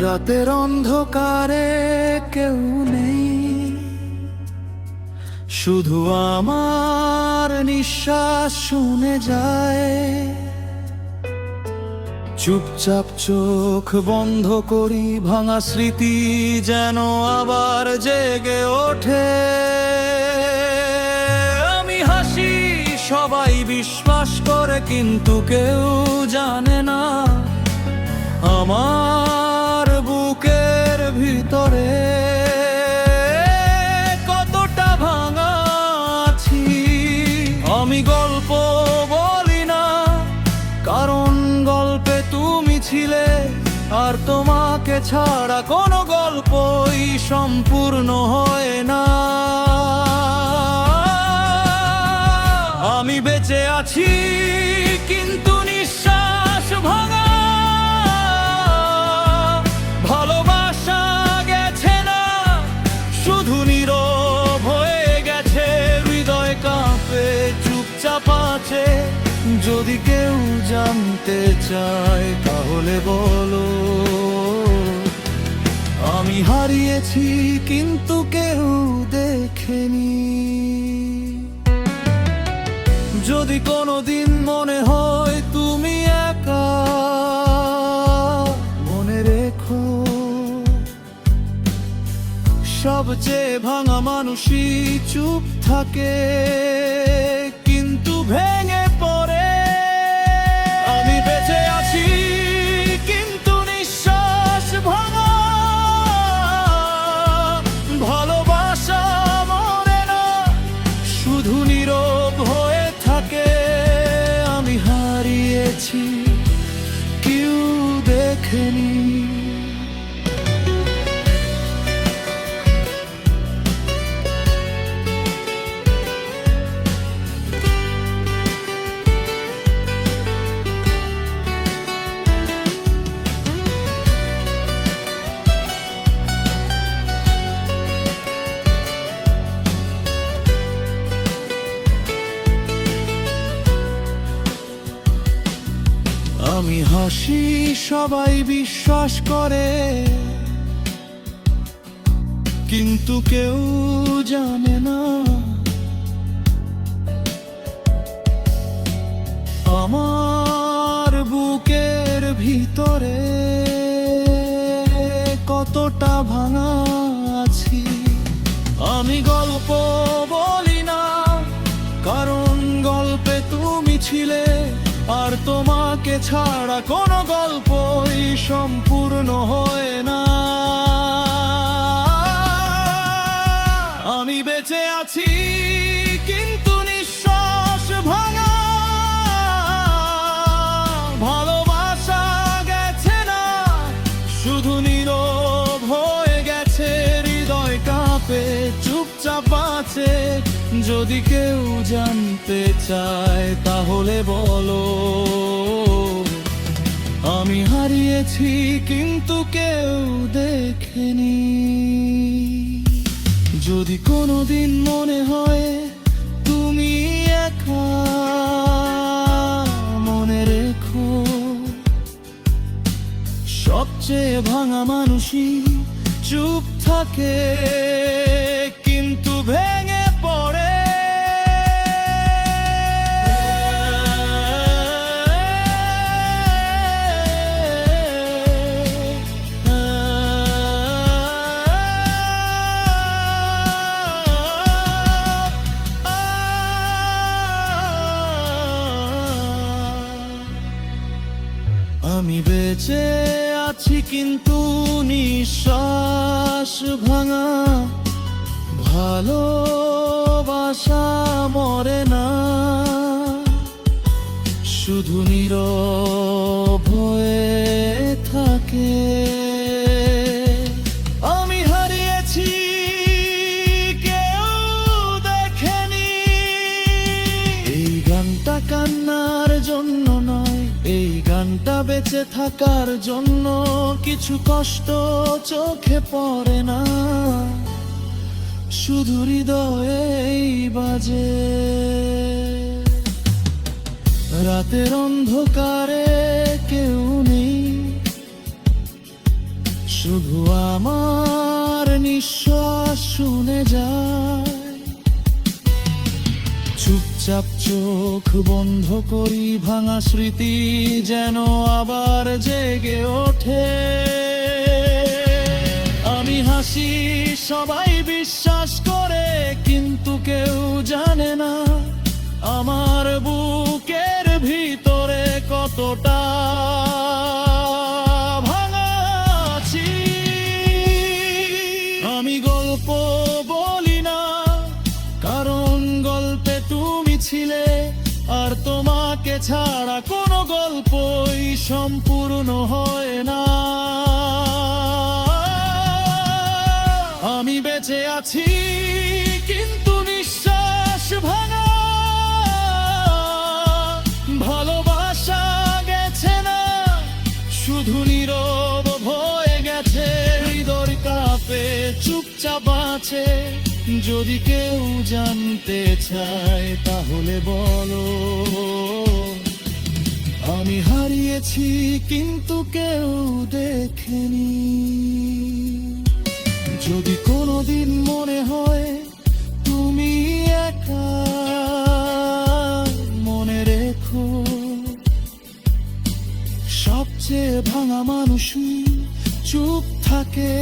রাতের অন্ধকারে কেউ নেই। শুধু আমার নিঃশ্বাস শুনে যায়। চুপচাপ চোখ বন্ধ করি, ভাঙা স্মৃতি যেন আবার জেগে ওঠে। আমি হাসি, সবাই বিশ্বাস করে, কিন্তু কেউ জানে না। আমার আর তোমাকে ছাড়া কোনো গল্পই সম্পূর্ণ হয় না। আমি বেঁচে আছি কিন্তু নিঃশ্বাস ভাঙা যদি কেউ জানতে চায়, তাহলে বলো। আমি হারিয়েছি, কিন্তু কেউ দেখেনি। যদি কোনোদিন মনে হয় তুমি একা, মনে রেখো। সবচেয়ে ভাঙা মানুষই চুপ থাকে, কিন্তু ভেঙে হারিয়েছি হাসি সবাই বিশ্বাস করে। কিন্তু কেউ জানে না। আমার বুকের ভিতরে কতটা ভাঙা আছি। আমি গল্প বলি না, কারণ গল্পে তুমি ছিলে। আর তোমাকে ছাড়া কোনো গল্পই সম্পূর্ণ হয় না। আমি বেঁচে আছি, কিন্তু নিঃশ্বাস ভাঙা। ভালোবাসা গেছে না, শুধু নীরব হয়ে গেছে, হৃদয় কাঁপে, চুপচাপ আছে। যদি কেউ জানতে চায়, তাহলে বলো। আমি হারিয়েছি, কিন্তু কেউ দেখেনি। যদি কোনোদিন মনে হয় তুমি একা, মনে রেখো। সবচেয়ে ভাঙা মানুষই চুপ থাকে, কিন্তু ভেঙে আমি বেঁচে আছি কিন্তু নিঃশ্বাস ভাঙা। ভালোবাসা মরে না। শুধু নীরব এই বেঁচে থাকার জন্য কিছু কষ্ট চোখে পড়ে না। শুধু হৃদয়েই বাজে। রাতের অন্ধকারে কেউ নেই। শুধু আমার নিঃশ্বাস শুনে যায়। চুপচাপ চোখ বন্ধ করি, ভাঙা স্মৃতি যেন আবার জেগে ওঠে। আমি হাসি, সবাই বিশ্বাস করে, কিন্তু কেউ জানে না ছিলে, আর তোমাকে ছাড়া কোনো গল্পই সম্পূর্ণ হয় না। আমি বেঁচে আছি, কিন্তু নিঃশ্বাস ভাঙা। ভালোবাসা গেছে না, শুধু নীরব হয়ে গেছে। হৃদয় কাঁপে, চুপচাপ আছে। যদি কেউ জানতে চায়, তাহলে বলো। আমি হারিয়েছি, কিন্তু কেউ দেখেনি। যদি কোনোদিন মনে হয় তুমি একা, মনে রেখো, সবচেয়ে ভাঙা মানুষই চুপ থাকে।